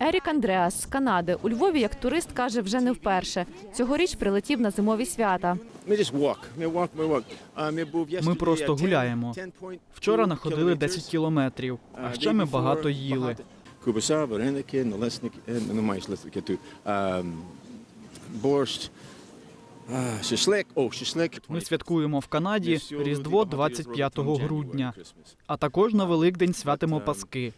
Ерік Андреас з Канади у Львові як турист каже вже не вперше. Цьогоріч прилетів на зимові свята. Ми просто гуляємо. Вчора находили 10 кілометрів, а ще ми багато їли. Кубаса, вареники, налесники, е, не маєш лесники тут. Борщ, шашлик, о, шашлик. Ми святкуємо в Канаді Різдво 25 грудня, а також на Великдень святимо Паски.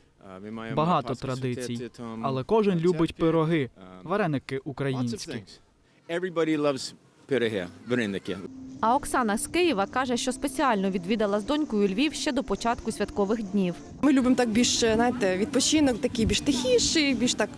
Багато традицій, але кожен любить пироги, вареники українські. Everybody loves пироги, вареники. А Оксана з Києва каже, що спеціально відвідала з донькою Львів ще до початку святкових днів. Ми любимо так більш, знаєте, відпочинок такий більш тихіший, більш так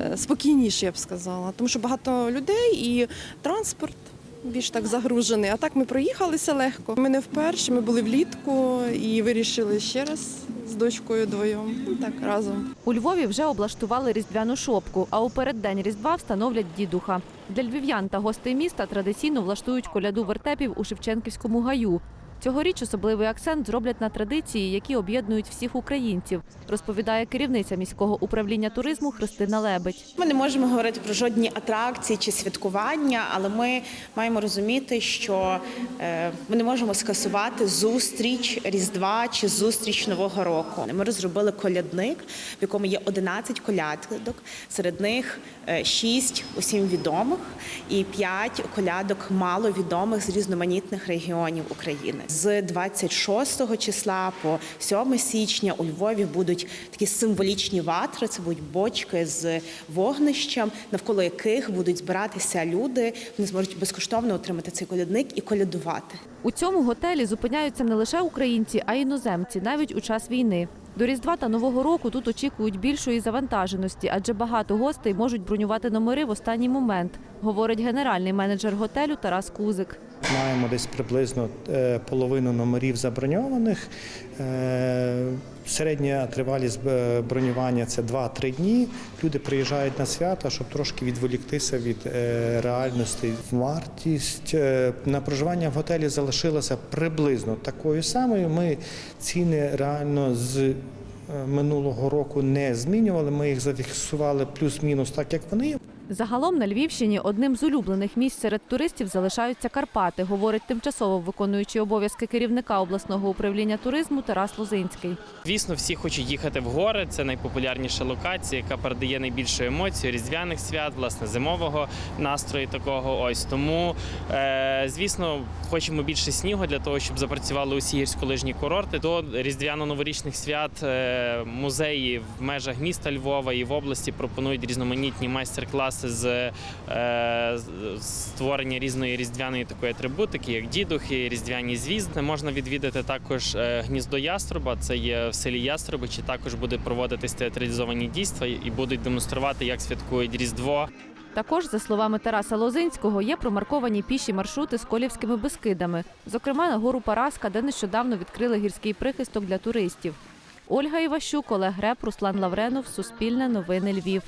е, спокійніший, я б сказала. Тому що багато людей і транспорт більш так загружений. А так ми проїхалися легко. Ми не вперше, ми були влітку і вирішили ще раз з дочкою двоєм. Так, разом. У Львові вже облаштували різдвяну шопку, а у переддень Різдва встановлять дідуха. Для львів'ян та гостей міста традиційно влаштують коляду вертепів у Шевченківському гаю. Цьогоріч особливий акцент зроблять на традиції, які об'єднують всіх українців, розповідає керівниця міського управління туризму Христина Лебедь. Ми не можемо говорити про жодні атракції чи святкування, але ми маємо розуміти, що е, ми не можемо скасувати зустріч Різдва чи зустріч Нового року. Ми розробили колядник, в якому є 11 колядок. Серед них 6 усім відомих і 5 колядок маловідомих з різноманітних регіонів України. З 26 числа по 7 січня у Львові будуть такі символічні ватри. Це будуть бочки з вогнищем, навколо яких будуть збиратися люди. Вони зможуть безкоштовно отримати цей колядник і колядувати. У цьому готелі зупиняються не лише українці, а й іноземці, навіть у час війни. До Різдва та Нового року тут очікують більшої завантаженості, адже багато гостей можуть бронювати номери в останній момент, говорить генеральний менеджер готелю Тарас Кузик. Маємо десь приблизно е, половину номерів заброньованих. Е, Середня тривалість е, бронювання це 2-3 дні. Люди приїжджають на свята, щоб трошки відволіктися від реальності. Вартість на проживання в готелі залишилася приблизно такою самою. Ми ціни реально з минулого року не змінювали. Ми їх зафіксували плюс-мінус так, як вони. Загалом на Львівщині одним з улюблених місць серед туристів залишаються Карпати, говорить тимчасово виконуючий обов'язки керівника обласного управління туризму Тарас Лозинський. Звісно, всі хочуть їхати в гори. Це найпопулярніша локація, яка передає найбільшу емоцію різдвяних свят, власне, зимового настрою такого. Ось тому, е, звісно, хочемо більше снігу для того, щоб запрацювали усі гірськолижні курорти. До різдвяно-новорічних свят е, музеї в межах міста Львова і в області пропонують різноманітні майстер-класи з е, з- створення різної різдвяної такої атрибутики, як дідухи, різдвяні звізди. Можна відвідати також е, гніздо яструба. Це є в селі Яструбичі. Також буде проводитись театралізовані дійства і будуть демонструвати, як святкують Різдво. Також, за словами Тараса Лозинського, є промарковані піші маршрути з колівськими безкидами, зокрема на гору Параска, де нещодавно відкрили гірський прихисток для туристів. Ольга Іващук, Олег Греб, Руслан Лавренов, Суспільне новини Львів.